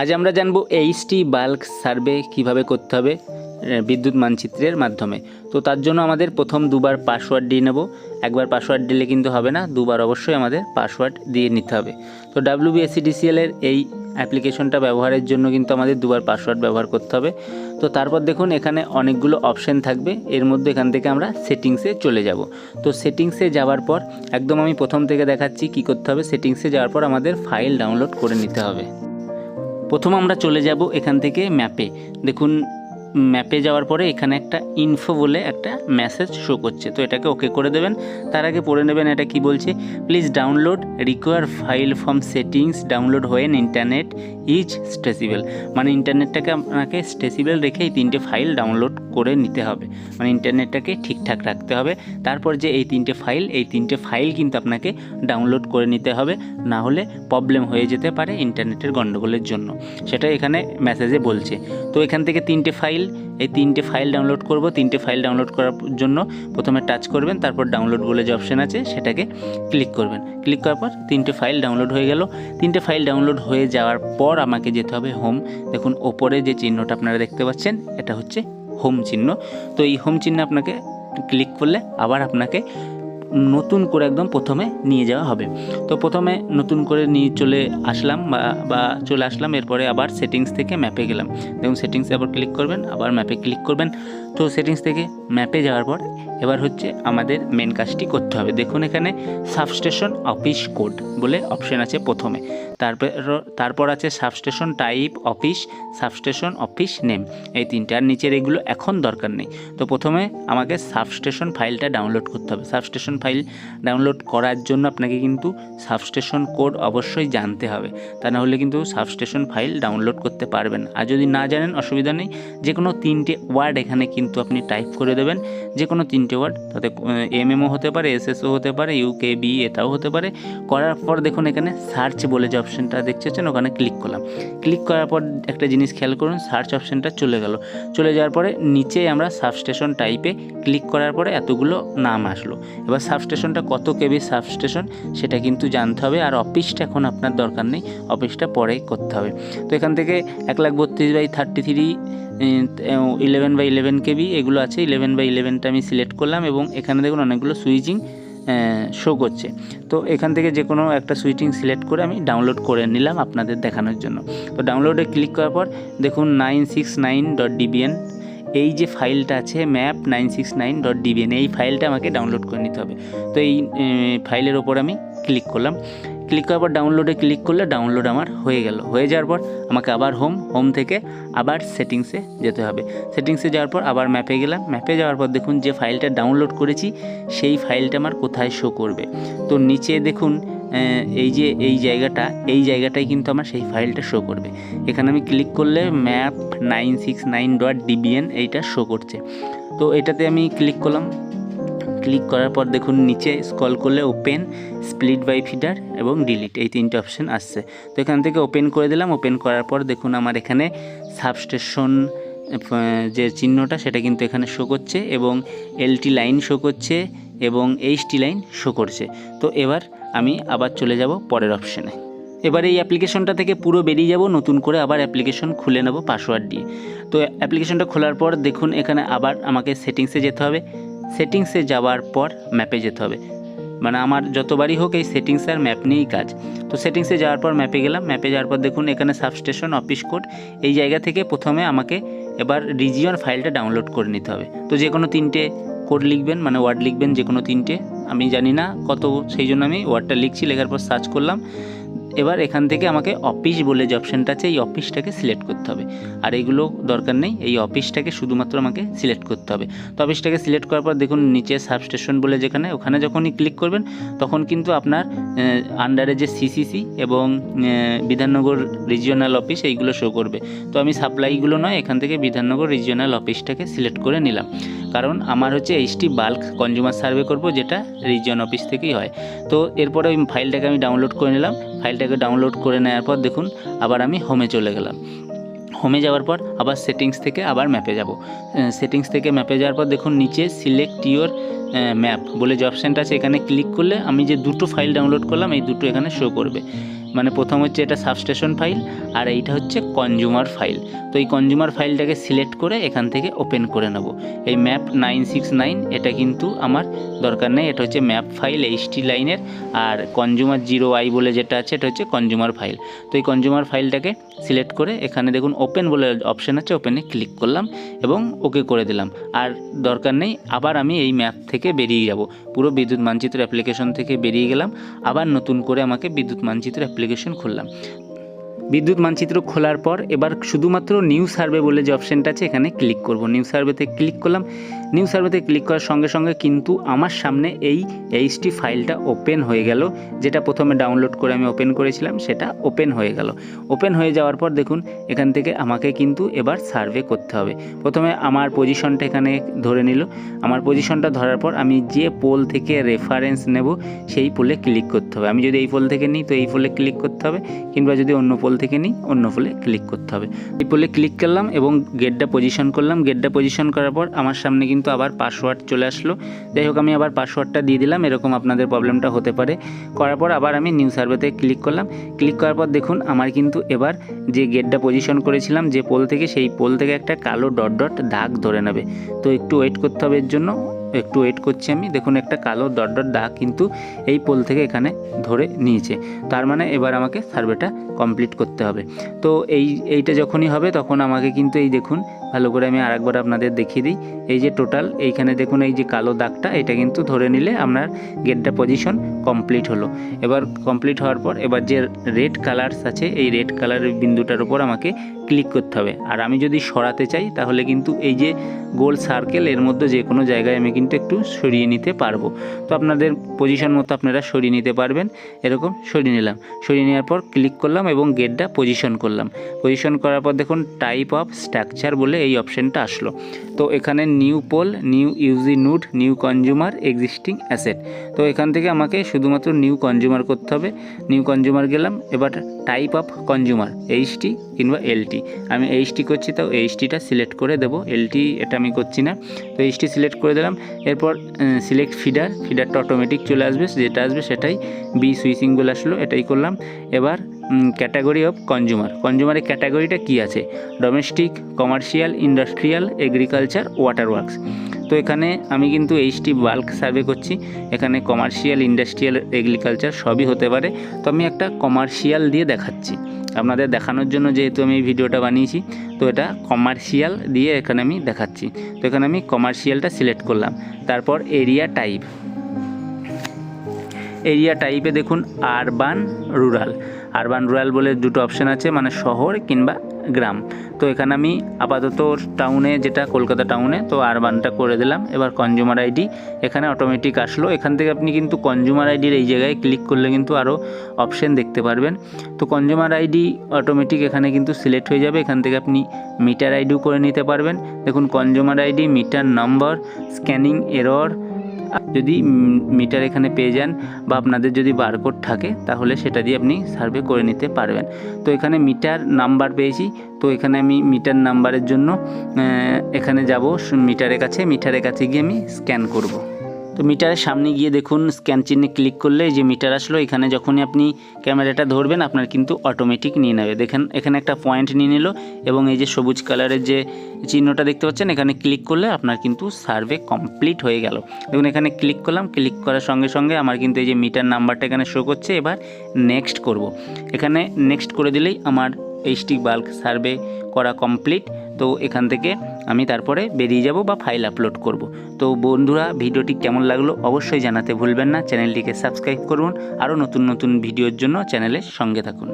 আজ আমরা জানব এইচটি বাল্ক সার্ভে কীভাবে করতে হবে বিদ্যুৎ মানচিত্রের মাধ্যমে। তো তার জন্য আমাদের প্রথম দুবার পাসওয়ার্ড দিয়ে নেব। একবার পাসওয়ার্ড দিলে কিন্তু হবে না, দুবার অবশ্যই আমাদের পাসওয়ার্ড দিয়ে নিতে হবে। তো ডাব্লিউবিএসিডিসিএল এর এই অ্যাপ্লিকেশনটা ব্যবহারের জন্য কিন্তু আমাদের দুবার পাসওয়ার্ড ব্যবহার করতে হবে। তো তারপর দেখুন, এখানে অনেকগুলো অপশন থাকবে। এর মধ্যে এখান থেকে আমরা সেটিংসে চলে যাব। তো সেটিংসে যাওয়ার পর, একদম আমি প্রথম থেকে দেখাচ্ছি কি করতে হবে। সেটিংসে যাওয়ার পর আমাদের ফাইল ডাউনলোড করে নিতে হবে। প্রথম আমরা চলে যাব এখান থেকে ম্যাপে দেখুন ম্যাপে যাওয়ার পরে এখানে একটা ইনফো বলে একটা মেসেজ শো করছে। তো এটাকে ওকে করে দেবেন। তার আগে পড়ে নেবেন এটা কি বলছে? Please download require file from settings download when internet is accessible মানে ইন্টারনেটটাকে আপনাকে স্টেসিবল রেখে এই তিনটে ফাইল ডাউনলোড করে নিতে হবে। মানে ইন্টারনেটটাকে ঠিকঠাক রাখতে হবে। তারপর যে এই তিনটে ফাইল এই তিনটে ফাইল কিন্তু আপনাকে ডাউনলোড করে নিতে হবে। না হলে প্রবলেম হয়ে যেতে পারে ইন্টারনেটের গণ্ডগোলের জন্য। সেটা এখানে মেসেজে বলছে। তো এখান থেকে তিনটে ফাইল এই তিনটে ফাইল ডাউনলোড করব। তিনটে ফাইল ডাউনলোড করার জন্য প্রথমে টাচ করবেন, তারপর ডাউনলোড বলে যে অপশন আছে সেটাকে ক্লিক করবেন। ক্লিক করার পর তিনটে ফাইল ডাউনলোড হয়ে গেল। তিনটে ফাইল ডাউনলোড হয়ে যাওয়ার পর আমাকে যেতে হবে হোম দেখুন, ওপরে যে চিহ্নটা আপনারা দেখতে পাচ্ছেন, এটা হচ্ছে হোম চিহ্ন। তো এই হোম চিহ্নে আপনাকে ক্লিক করলে আবার আপনাকে নতুন করে একদম প্রথমে নিয়ে যাওয়া হবে। তো প্রথমে নতুন করে নিয়ে চলে আসলাম বা বা চলে আসলাম, এরপরে আবার সেটিংস থেকে ম্যাপে গেলাম। দেখুন সেটিংসে আবার ক্লিক করবেন, আবার ম্যাপে ক্লিক করবেন। তো সেটিংস থেকে ম্যাপে যাওয়ার পর এবার হচ্ছে আমাদের মেন কাজটি করতে হবে। দেখুন এখানে সাবস্টেশন অফিস কোড বলে অপশন আছে প্রথমে। তারপর তারপর আছে substation type office substation office name এই তিনটে আর নিচের এগুলো এখন দরকার নেই। তো প্রথমে আমাকে সাবস্টেশন ফাইলটা ডাউনলোড করতে হবে। সাবস্টেশন ফাইল ডাউনলোড করার জন্য আপনাকে কিন্তু সাবস্টেশন কোড অবশ্যই জানতে হবে। তা না হলে কিন্তু সাবস্টেশন ফাইল ডাউনলোড করতে পারবেন আর যদি না জানেন, অসুবিধা নেই। যে কোনো তিনটে ওয়ার্ড এখানে কিন্তু আপনি টাইপ করে দেবেন। যে কোনো তিনটে ওয়ার্ড তাতে এমএমও হতে পারে এসএসও হতে পারে ইউকে বি এটাও হতে পারে। করার পর দেখুন এখানে সার্চ বলে যে অপশনটা দেখছেন ওখানে ক্লিক করলাম। ক্লিক করার পর একটা জিনিস খেয়াল করুন সার্চ অপশনটা চলে গেল। চলে যাওয়ার পরে নিচে আমরা সাবস্টেশন টাইপে ক্লিক করার পরে এতগুলো নাম আসলো। এবার সাবস্টেশনটা কত কেবি সাবস্টেশন সেটা কিন্তু জানতে হবে। আর অফিসটা এখন আপনার দরকার নেই অফিসটা পরেই করতে হবে। তো এখান থেকে এক লাখ বত্রিশ by thirty three eleven by eleven KB এগুলো আছে ইলেভেন বাই ইলেভেনটা আমি সিলেক্ট করলাম এবং এখানে দেখুন অনেকগুলো সুইচিং শো করছে। তো এখান থেকে যে কোনো একটা সুইচিং সিলেক্ট করে আমি ডাউনলোড করে নিলাম আপনাদের দেখানোর জন্য। তো ডাউনলোডে ক্লিক করার পর দেখুন nine six nine dot DBN এই যে ফাইলটা আছে map nine six nine dot DBN এই ফাইলটা আমাকে ডাউনলোড করে নিতে হবে। তো এই ফাইলের ওপর আমি ক্লিক করলাম। ক্লিক করার পর ডাউনলোডে ক্লিক করলে ডাউনলোড আমার হয়ে গেল। হয়ে যাওয়ার পর আমাকে আবার হোম হোম থেকে আবার সেটিংসে যেতে হবে। সেটিংসে যাওয়ার পর আবার ম্যাপে গেলাম। ম্যাপে যাওয়ার পর দেখুন যে ফাইলটা ডাউনলোড করেছি, সেই ফাইলটা আমার কোথায় শো করবে? তো নিচে দেখুন এই যে, এই জায়গাটা, এই জায়গাটায় কিন্তু আমার সেই ফাইলটা শো করবে। এখানে আমি ক্লিক করলে map nine six nine dot DBN এইটা শো করছে। তো এটাতে আমি ক্লিক করলাম। ক্লিক করার পর দেখুন নিচে স্ক্রল করলে ওপেন স্প্লিট বাই ফিডার এবং ডিলিট এই তিনটে অপশন আসছে। তো এখান থেকে ওপেন করে দিলাম ওপেন করার পর দেখুন আমার এখানে সাবস্টেশন যে চিহ্নটা সেটা কিন্তু এখানে শো করছে এবং এলটি লাইন শো করছে এবং এইচটি লাইন শো করছে। তো এবার আমি আবার চলে যাব পরের অপশনে এবার এই অ্যাপ্লিকেশনটা থেকে পুরো বেরিয়ে যাব, নতুন করে আবার অ্যাপ্লিকেশন খুলে নেব পাসওয়ার্ড দিয়ে। তো অ্যাপ্লিকেশনটা খোলার পর দেখুন এখানে আবার আমাকে সেটিংসে যেতে হবে। সেটিংসে যাওয়ার পর ম্যাপে যেতে হবে। মানে আমার যতবারই হোক এই সেটিংস আর ম্যাপ নিয়েই কাজ। তো সেটিংসে যাওয়ার পর ম্যাপে গেলাম। ম্যাপে যাওয়ার পর দেখুন, এখানে সাবস্টেশন অফিস কোড এই জায়গা থেকে প্রথমে আমাকে এবার রিজিয়ন ফাইলটা ডাউনলোড করে নিতে হবে। তো যে কোনো তিনটে কোড লিখবেন মানে ওয়ার্ড লিখবেন যে কোনো তিনটে। আমি জানি না কত, সেই জন্য আমি ওয়ার্ডটা লিখছি, লেখার পর সার্চ করলাম। এবার এখান থেকে আমাকে অফিস বলে যে অপশানটা আছে, এই অফিসটাকে সিলেক্ট করতে হবে। আর এইগুলো দরকার নেই, এই অফিসটাকে শুধুমাত্র আমাকে সিলেক্ট করতে হবে। তো অফিসটাকে সিলেক্ট করার পর দেখুন, নিচে সাবস্টেশন বলে যেখানে, ওখানে যখনই ক্লিক করবেন, তখন কিন্তু আপনার আন্ডারে যে সিসিসি এবং বিধাননগর রিজিওনাল অফিস এইগুলো শো করবে। তো আমি সাপ্লাইগুলো নয়, এখান থেকে বিধাননগর রিজিওনাল অফিসটাকে সিলেক্ট করে নিলাম। কারণ আমার হচ্ছে এইচটি বাল্ক কনজিউমার সার্ভে করব, যেটা রিজিয়ন অফিস থেকেই হয়। তো এরপরে ওই ফাইলটাকে আমি ডাউনলোড করে নিলাম। ফাইলটাকে ডাউনলোড করে নেওয়ার পর দেখুন, আবার আমি হোমে চলে গেলাম। হোমে যাওয়ার পর আবার সেটিংস থেকে আবার ম্যাপে যাব। সেটিংস থেকে ম্যাপে যাওয়ার পর দেখুন, নিচে সিলেক্ট ইওর ম্যাপ বলে যে অপশানটা আছে, এখানে ক্লিক করলে আমি যে দুটো ফাইল ডাউনলোড করলাম, এই দুটো এখানে শো করবে। মানে প্রথম হচ্ছে এটা সাবস্টেশন ফাইল আর এইটা হচ্ছে কনজিউমার ফাইল তো এই কনজিউমার ফাইলটাকে সিলেক্ট করে এখান থেকে ওপেন করে নেব। এই ম্যাপ নাইন সিক্স নাইন এটা কিন্তু আমার দরকার নেই। এটা হচ্ছে ম্যাপ ফাইল এইচটি লাইনের আর কনজিউমার জিরো আই বলে যেটা আছে, এটা হচ্ছে কনজিউমার ফাইল তো এই কনজিউমার ফাইলটাকে সিলেক্ট করে এখানে দেখুন ওপেন বলে অপশান আছে ওপেনে ক্লিক করলাম এবং ওকে করে দিলাম। আর দরকার নেই, আবার আমি এই ম্যাপ থেকে বেরিয়ে যাব। পুরো বিদ্যুৎ মানচিত্র অ্যাপ্লিকেশন থেকে বেরিয়ে গেলাম। আবার নতুন করে আমাকে বিদ্যুৎ মানচিত্র অ্যাপ্লিকেশন খুললাম। বিদ্যুৎ মানচিত্র খোলার পর এবার শুধুমাত্র নিউ সার্ভে বলে যে অপশানটা আছে, এখানে ক্লিক করব। নিউ সার্ভেতে ক্লিক করলাম। নিউ সার্ভেতে ক্লিক করার সঙ্গে সঙ্গে কিন্তু আমার সামনে এই এইচটি ফাইলটা ওপেন হয়ে গেল। যেটা প্রথমে ডাউনলোড করে আমি ওপেন করেছিলাম, সেটা ওপেন হয়ে গেল। ওপেন হয়ে যাওয়ার পর দেখুন, এখান থেকে আমাকে কিন্তু এবার সার্ভে করতে হবে। প্রথমে আমার পজিশনটা এখানে ধরে নিল। আমার পজিশনটা ধরার পর আমি যে পোল থেকে রেফারেন্স নেব, সেই পোলে ক্লিক করতে হবে। আমি যদি এই পোল থেকে নিই, তো এই পোলে ক্লিক করতে হবে। কিংবা যদি অন্য পোল থেকে নিই, অন্য পোলে ক্লিক করতে হবে। এই পোলে ক্লিক করলাম এবং গেটটা পজিশন করলাম। গেটটা পজিশন করার পর আমার সামনে কিন্তু আবার পাসওয়ার্ড চলে আসলো। যাই হোক, আমি আবার পাসওয়ার্ডটা দিয়ে দিলাম, এরকম আপনাদের প্রবলেমটা হতে পারে। করার পর আবার আমি নিউ সার্ভেতে ক্লিক করলাম। ক্লিক করার পর দেখুন, আমার কিন্তু এবার যে গেটটা পজিশন করেছিলাম, যে পোল থেকে, সেই পোল থেকে একটা কালো ডট ডট দাগ ধরে নেবে। তো একটু ওয়েট করতে হবে এর জন্য। একটু ওয়েট করছি আমি। দেখুন, একটা কালো ডট ডট দাগ কিন্তু এই পোল থেকে এখানে ধরে নিয়েছে। তার মানে এবার আমাকে সার্ভেটা কমপ্লিট করতে হবে। তো এই, এইটা যখনই হবে, তখন আমাকে কিন্তু এই দেখুন ভালো করে আমি আরেকবার আপনাদের দেখিয়ে দিই। এই যে টোটাল এইখানে দেখুন এই যে কালো দাগটা, এটা কিন্তু ধরে নিলে আপনার গেটটা পজিশন কমপ্লিট হলো। এবার কমপ্লিট হওয়ার পর এবার যে রেড কালার্স আছে, এই রেড কালারের বিন্দুটার উপর আমাকে ক্লিক করতে হবে। আর আমি যদি সরাতে চাই, তাহলে কিন্তু এই যে গোল সার্কেল এর মধ্যে যে কোনো জায়গায় আমি কিন্তু একটু সরিয়ে নিতে পারব। তো আপনাদের পজিশন মতো আপনারা সরিয়ে নিতে পারবেন। এরকম সরিয়ে নিলাম। সরিয়ে নেওয়ার পর ক্লিক করলাম এবং গেটটা পজিশন করলাম। পজিশন করার পর দেখুন টাইপ অফ স্ট্রাকচার বলে এই অপশানটা আসলো। তো এখানে new pole, new UG node, new consumer, existing asset. তো এখান থেকে আমাকে শুধুমাত্র নিউ কনজিউমার করতে হবে। নিউ কনজিউমার গেলাম, এবার টাইপ অফ কনজিউমার এইচটি কিংবা এলটি আমি এইচটি করছি তাও এইচটিটা সিলেক্ট করে দেবো। এলটি এটা আমি করছি না। তো এইচটি সিলেক্ট করে দিলাম। এরপর সিলেক্ট ফিডার ফিডারটা অটোমেটিক চলে আসবে। যেটা আসবে সেটাই বি সুইচিংগুলো আসলো, এটাই করলাম। এবার ক্যাটাগরি অফ কনজিউমার কনজিউমারের ক্যাটাগরিটা কী আছে? Domestic commercial industrial agriculture water works তো এখানে আমি কিন্তু এইচটি বাল্ক সার্ভে করছি। এখানে কমার্শিয়াল ইন্ডাস্ট্রিয়াল এগ্রিকালচার সবই হতে পারে। তো আমি একটা কমার্শিয়াল দিয়ে দেখাচ্ছি। আপনাদের দেখানোর জন্য যেহেতু আমি ভিডিওটা বানিয়েছি, তো এটা কমার্শিয়াল দিয়ে এখানে আমি দেখাচ্ছি। তো এখানে আমি কমার্শিয়ালটা সিলেক্ট করলাম। তারপর এরিয়া টাইপ এরিয়া টাইপে দেখুন আরবান রুরাল আরবান রুরাল বলে দুটো অপশান আছে মানে শহর কিংবা গ্রাম। তো এখানে আমি আপাতত টাউনে যেটা কলকাতা টাউনে তো আরবানটা করে দিলাম। এবার কনজিউমার আইডি এখানে অটোমেটিক আসলো। এখান থেকে আপনি কিন্তু কনজিউমার আইডির এই জায়গায় ক্লিক করলে কিন্তু আরও অপশান দেখতে পারবেন। তো কনজিউমার আইডি অটোমেটিক এখানে কিন্তু সিলেক্ট হয়ে যাবে। এখান থেকে আপনি মিটার আইডিও করে নিতে পারবেন। দেখুন consumer ID meter number scanning error যদি মিটার এখানে পেয়ে যান বা আপনাদের যদি বারকোড থাকে, তাহলে সেটা দিয়ে আপনি সার্ভে করে নিতে পারবেন। তো এখানে মিটার নাম্বার পেয়েছি, তো এখানে আমি মিটার নাম্বারের জন্য এখানে যাব মিটারের কাছে মিটারের কাছে গিয়ে আমি স্ক্যান করব। তো মিটারের সামনে গিয়ে দেখুন স্ক্যান চিহ্নে ক্লিক করলে যে মিটার আসলো, এখানে যখনই আপনি ক্যামেরাটা ধরবেন, আপনার কিন্তু অটোমেটিক নিয়ে নেবে। দেখেন, এখানে একটা পয়েন্ট নিয়ে নিল এবং এই যে সবুজ কালারের যে চিহ্নটা দেখতে পাচ্ছেন, এখানে ক্লিক করলে আপনার কিন্তু সার্ভে কমপ্লিট হয়ে গেল। দেখুন, এখানে ক্লিক করলাম ক্লিক করার সঙ্গে সঙ্গে আমার কিন্তু এই যে মিটার নাম্বারটা এখানে শো করছে। এবার নেক্সট করব। এখানে নেক্সট করে দিলেই আমার এইচটি বাল্ক সার্ভে করা কমপ্লিট তো এখান থেকে আমি তারপরে বেরিয়ে যাব বা ফাইল আপলোড করব। তো বন্ধুরা, ভিডিওটি কেমন লাগল অবশ্যই জানাতে ভুলবেন না। চ্যানেলটিকে সাবস্ক্রাইব করুন। আরও নতুন নতুন ভিডিওর জন্য চ্যানেলের সঙ্গে থাকুন।